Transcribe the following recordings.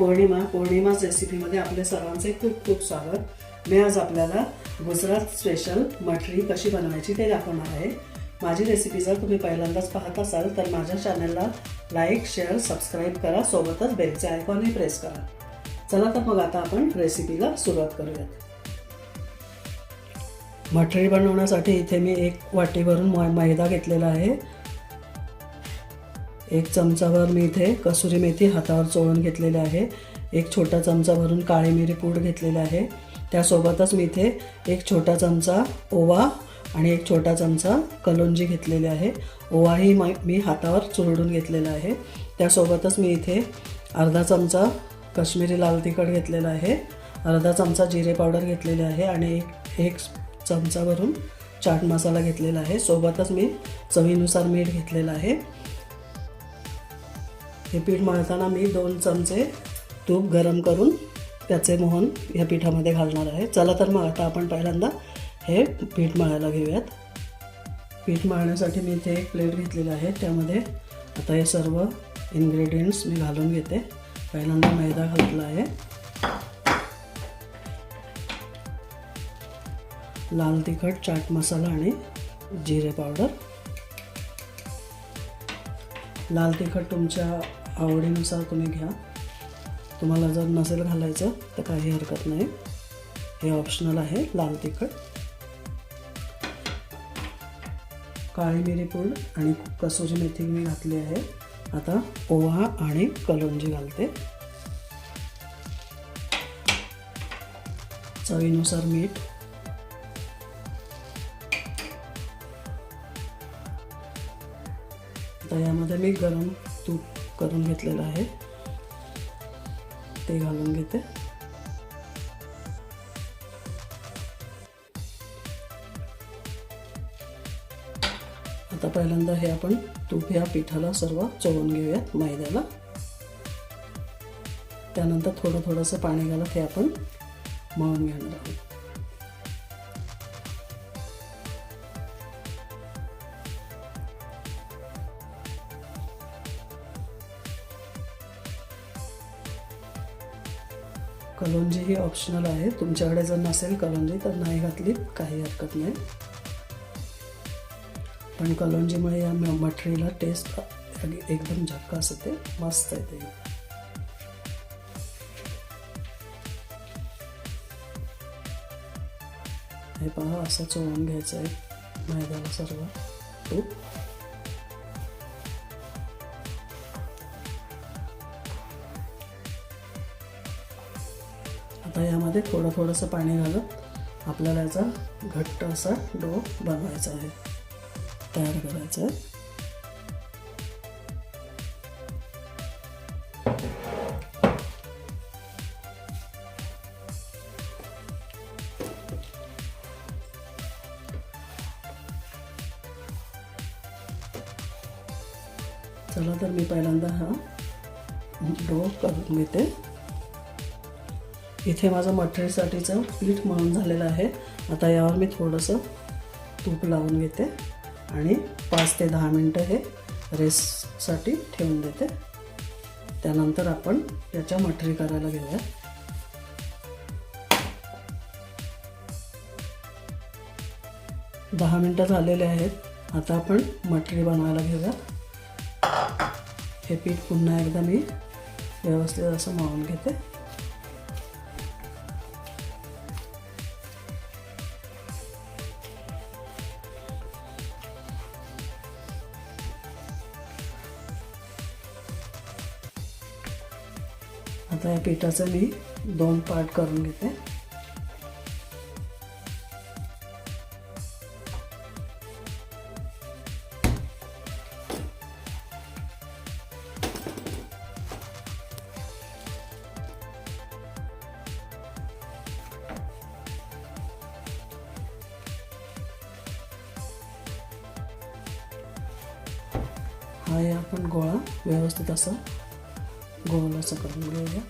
पौर्णिमा पौर्णिमा पौर्णिमाच रेसिपीमध्ये आपल्या सर्वांचे खूप खूप स्वागत. मी आज आपल्याला गुजरात स्पेशल मठरी कशी बनवायची ते दाखवणार आहे. माझी रेसिपी जर तुम्ही पहिल्यांदाच पाहत असाल तर माझ्या चॅनलला लाईक शेअर सबस्क्राईब करा. सोबतच बेलचे आयकॉनही प्रेस करा. चला तर मग आता आपण रेसिपीला सुरुवात करूयात. मठरी बनवण्यासाठी इथे मी एक वाटीवरून मैदा घेतलेला आहे. एक चमचाभर मी इथे कसुरी मेथी हातावर चोळून घेतलेली आहे एक छोटा चमचा भरून काळी मिरी पूड घेतलेली आहे. त्यासोबतच मी इथे एक छोटा चमचा ओवा आणि एक छोटा चमचा कलोंजी घेतलेली आहे. ओवाही मै- मी हातावर चुरडून घेतलेला आहे. त्यासोबतच मी इथे अर्धा चमचा कश्मीरी लाल तिखट घेतलेला आहे. अर्धा चमचा जिरे पावडर घेतलेली आहे आणि एक एक चमचा भरून चाट मसाला घेतलेला आहे. सोबतच मी चवीनुसार मीठ घेतलेलं आहे. हे पीठ मळताना मी दोन चमचे तूप गरम करून त्याचे मोहन या पिठामध्ये घालणार आहे. चला तर मग आता आपण पहिल्यांदा हे पीठ मळायला घेऊयात. पीठ मळण्यासाठी मी इथे एक प्लेट घेतलेली आहे. त्यामध्ये आता हे सर्व इन्ग्रेडियंट्स मी घालून घेते. पहिल्यांदा मैदा घातला आहे. लाल तिखट चाट मसाला आणि जिरे पावडर. लाल तिखट तुमच्या आवडीनुसार तुम्ही घ्या. तुम्हाला जर नसेल घालायचं तर काही हरकत नाही. हे ऑप्शनल आहे लाल तिखट. काळी मिरी पूड आणि कसुरी मेथी मी घातली आहे. आता ओवा आणि कलोंजी घालते. चवीनुसार मीठ. आता यामध्ये मी गरम तूप करून घेतलेलं आहे. ते घालून घेते. आता पहिल्यांदा हे आपण तूप ह्या पिठाला सर्व चोळून घेऊयात मैद्याला. त्यानंतर थोडं थोडंसं पाणी घालत हे आपण मळून घेणार आहोत. कलोंजी ही ऑप्शनल आहे तुमच्याकडे जर नसेल कलोंजी तर नाही घातली काही हरकत नाही. पण कलोंजीमुळे या म- टेस्ट एकदम झक्कास येते. मस्त येते. हे पहा असं चोळून घ्यायचं आहे मैद्याला सर्व. तूप. आता यामध्ये थोडं थोडंसं पाणी घालत आपल्याला याचा घट्ट असा डो बनवायचा आहे. तयार करायचा आहे. चला तर मी पहिल्यांदा हा डो करून घेते. इथे माझं मठरीसाठीचं पीठ मळून झालेलं आहे. आता यावर मी थोडंसं तूप लावून घेते आणि पाच ते दहा मिनटं हे रेससाठी ठेवून देते. त्यानंतर आपण याच्या मठरी करायला घेऊया. दहा मिनटं झालेले आहेत. आता आपण मटरी बनवायला घेऊया. हे पीठ पुन्हा एकदा मी व्यवस्थित असं मळून घेते. आता या पिठाचं मी दोन पार्ट करून घेते. हा आहे आपण गोळा व्यवस्थित असा. गोल असं करून घेऊया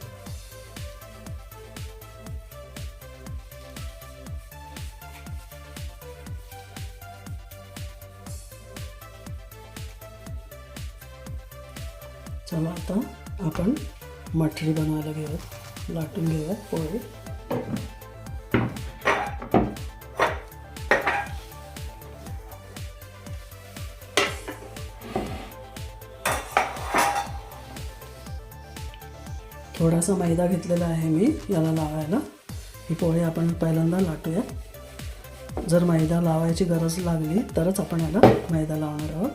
चला आता आपण मठरी बनवायला घेऊयात लाटून घेऊयात पोळी थोडासा मैदा घेतलेला आहे मी याला लावायला. ही पोळी आपण पहिल्यांदा लाटूया. जर मैदा लावायची गरज लागली तरच आपण याला मैदा लावणार आहोत.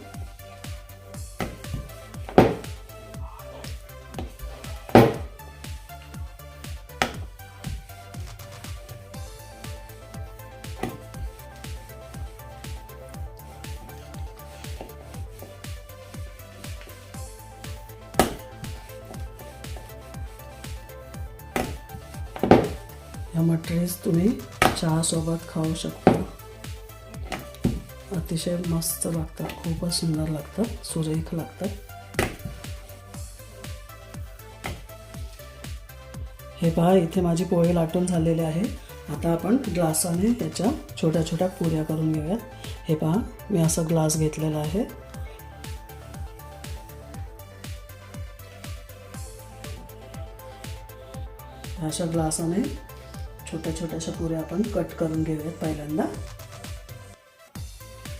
ह्या मटेरियल्स तुम्ही चहासोबत खाऊ शकता. अतिशय मस्त लागतात खूपच सुंदर लागतात सुरेख लागतात. हे पहा इथे माझी पोळी लाटून झालेली आहे. आता आपण ग्लासाने त्याच्या छोट्या छोट्या पुऱ्या करून घेऊयात. हे पहा मी असा ग्लास घेतलेला आहे. अशा ग्लासाने छोट्या छोट्याशा पुऱ्या आपण कट करून घेऊयात पहिल्यांदा.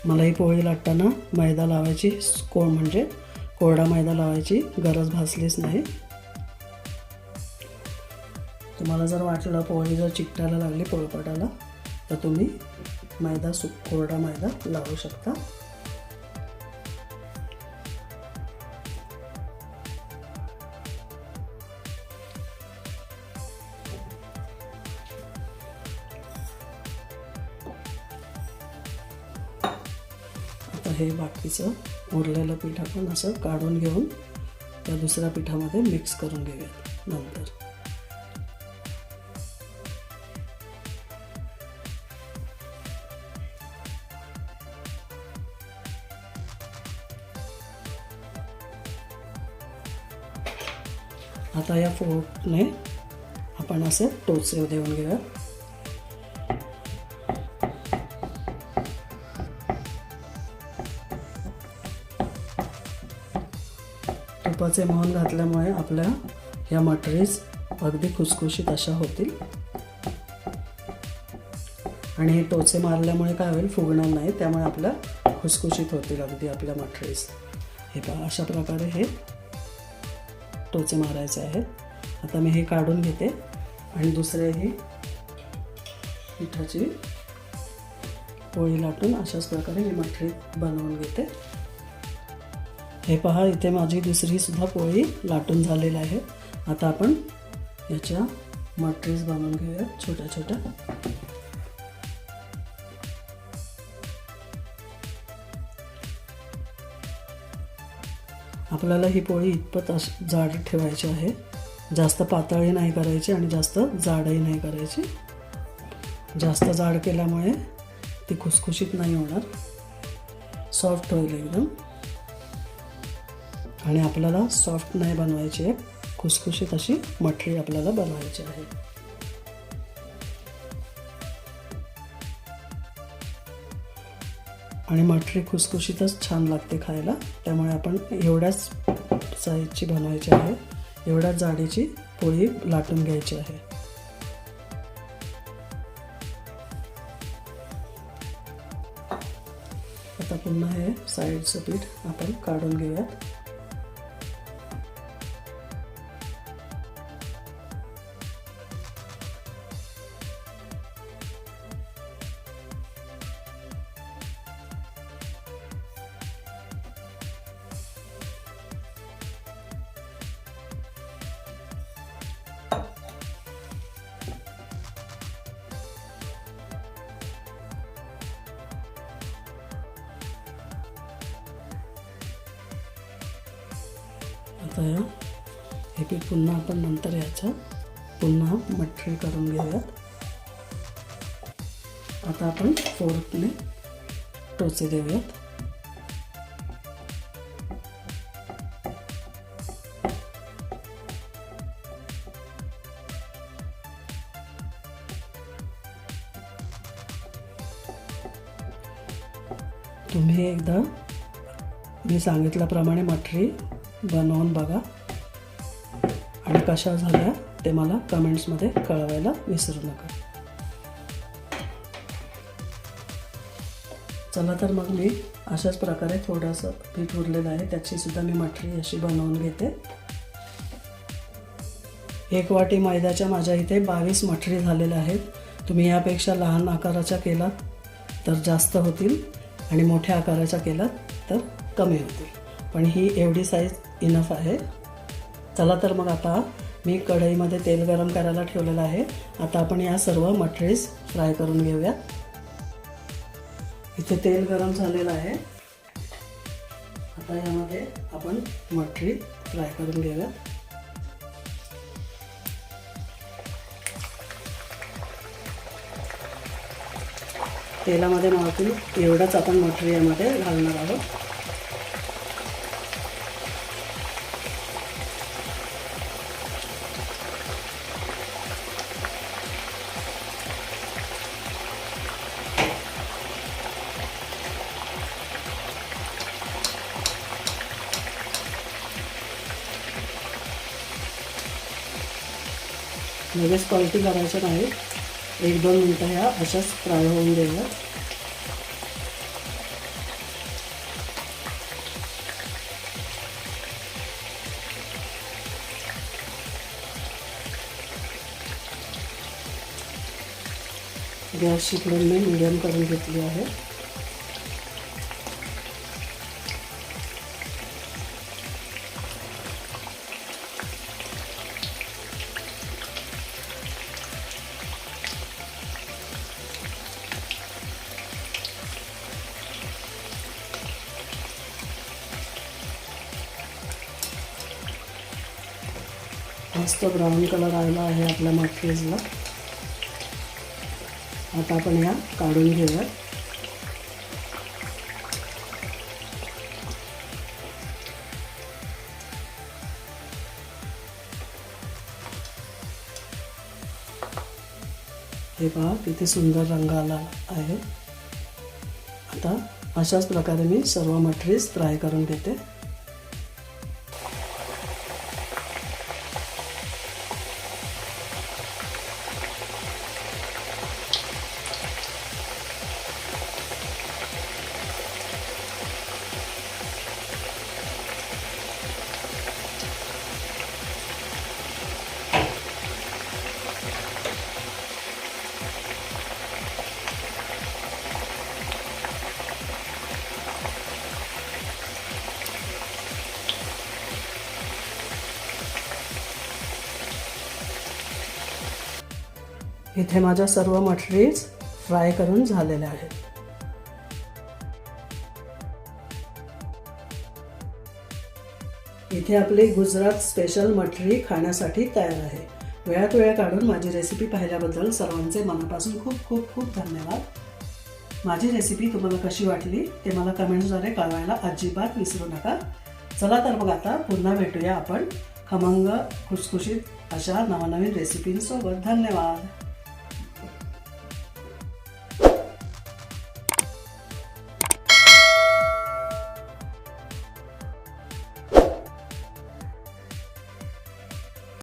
मला ही पोळी लाटताना मैदा लावायची कोण म्हणजे कोरडा मैदा लावायची गरज भासलीच नाही. तुम्हाला जर वाटलं पोळी जर चिकटायला लागली पोळपाटाला तर तुम्ही मैदा सु कोरडा मैदा लावू शकता. आता हे बाकीचं उरलेलं पीठ आपण असं काढून घेऊन त्या दुसऱ्या पिठामध्ये मिक्स करून घेऊयात नंतर. आता या फोटने आपण असे टोचे देऊन घेऊया तुपाचे मोहन घातल्यामुळे आपल्या ह्या मटरीज अगदी खुसखुशीत अशा होतील. आणि हे टोचे मारल्यामुळे काय होईल? फुगणार नाही. त्यामुळे आपल्या खुसखुशीत होतील अगदी आपल्या मटरीज हे पहा अशा प्रकारे हे टोचे मारायचे आहेत. आता मी हे काढून घेते. आणि दुसरेही पिठाची पोळी लाटून अशाच प्रकारे मी मठरी बनवून घेते. हे पहा इथे माझी दुसरीसुद्धा पोळी लाटून झालेली आहे. आता आपण याच्या मटरीज बनवून घेऊया छोट्या छोट्या. आपल्याला ही पोळी इतपत अश जाड ठेवायची आहे. जास्त पातळही नाही करायची आणि जास्त जाडही नाही करायची. जास्त जाड केल्यामुळे ती खुसखुशीत नाही होणार. सॉफ्ट होईल एकदम. आणि आपल्याला सॉफ्ट नाही बनवायची. आहे खुसखुशीत अशी मठरी आपल्याला बनवायची आहे. आणि मठरी खुसखुशीतच छान लागते खायला. त्यामुळे आपण एवढ्याच साईजची बनवायची आहे. एवढ्याच जाडीची पोळी लाटून घ्यायची आहे. आता पुन्हा हे साईडचं पीठ आपण काढून घेऊयात. आता हे पीठ पुन्हा आपण नंतर याचं पुन्हा मठरी करून घेऊयात. आता आपण फोर्कने टोचे देऊयात. तुम्ही एकदा मी सांगितल्याप्रमाणे मठरी बनवून बघा. आणि कशा झाल्या ते मला कमेंट्समध्ये कळवायला विसरू नका. चला तर मग मी अशाच प्रकारे थोडंसं पीठ उरलेलं आहे त्याची सुद्धा मी मठरी अशी बनवून घेते. एक वाटी मैद्याच्या माझ्या इथे बावीस मठरी झालेल्या आहेत. तुम्ही यापेक्षा लहान आकाराच्या केलात तर जास्त होतील आणि मोठ्या आकाराच्या केलात तर कमी होतील. पण ही एवढी साईज इनफ आहे. चला तर मग आता मी कढईमध्ये तेल गरम करायला ठेवलेलं आहे. आता आपण या सर्व मटेरियल्स फ्राय करून घेऊया. इथे तेल गरम झालेलं आहे. आता यामध्ये आपण मटरी फ्राय करून घेऊया. तेलामध्ये मावतील एवढंच आपण मटरी यामध्ये घालणार आहोत. लगेच क्वालिटी करायचं नाही एक दोन मिनटं ह्या अशाच फ्राय होऊन द्यायला गॅसची फ्लेम मी मिडियम करून घेतली आहे. मस्त ब्राऊन कलर आलेला आहे आपल्या मटकीजला आता आपण या काढून घेऊया. हे पहा किती सुंदर रंग आला आहे. आता अशाच प्रकारे मी सर्व मटेरियल्स फ्राय करून घेते. इथे माझ्या सर्व मटरीज फ्राय करून झालेल्या आहेत. इथे आपली गुजरात स्पेशल मटरी खाण्यासाठी तयार आहे. वेळात वेळ काढून माझी रेसिपी पाहिल्याबद्दल सर्वांचे मनापासून खूप खूप खूप धन्यवाद. माझी रेसिपी तुम्हाला कशी वाटली ते मला कमेंट्सद्वारे कळवायला अजिबात विसरू नका. चला तर मग आता पुन्हा भेटूया आपण खमंग खुसखुशीत अशा नवनवीन रेसिपींसोबत धन्यवाद.